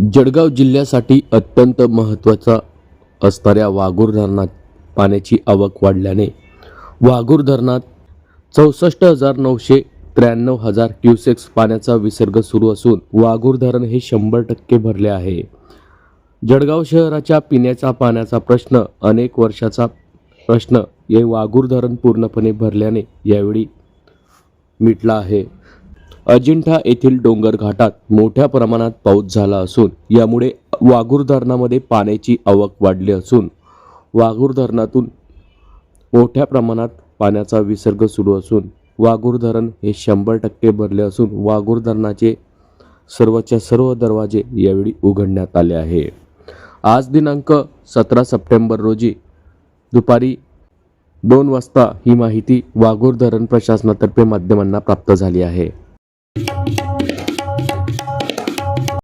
जळगाव जिल्ह्यासाठी अत्यंत महत्त्वाचा असणाऱ्या वाघूर धरणात पाण्याची आवक वाढल्याने वाघूर धरणात चौसष्ट हजार नऊशे त्र्याण्णव हजार क्युसेक्स पाण्याचा विसर्ग सुरू असून वाघूर धरण हे शंभर टक्के भरले आहे. जळगाव शहराच्या पिण्याचा पाण्याचा प्रश्न अनेक वर्षाचा प्रश्न हे वाघूर धरण पूर्णपणे भरल्याने यावेळी मिटला आहे. अजिंठा येथील डोंगर घाटात मोठ्या प्रमाणात पाऊस झाला असून यामुळे वाघूर धरणामध्ये पाण्याची आवक वाढली असून वाघूर धरणातून मोठ्या प्रमाणात पाण्याचा विसर्ग सुरू असून वाघूर धरण हे शंभर टक्के भरले असून वाघूर धरणाचे सर्वच्या सर्व दरवाजे यावेळी उघडण्यात आले आहे. आज दिनांक सतरा सप्टेंबर रोजी दुपारी दोन वाजता ही माहिती वाघूर धरण प्रशासनातर्फे माध्यमांना प्राप्त झाली आहे.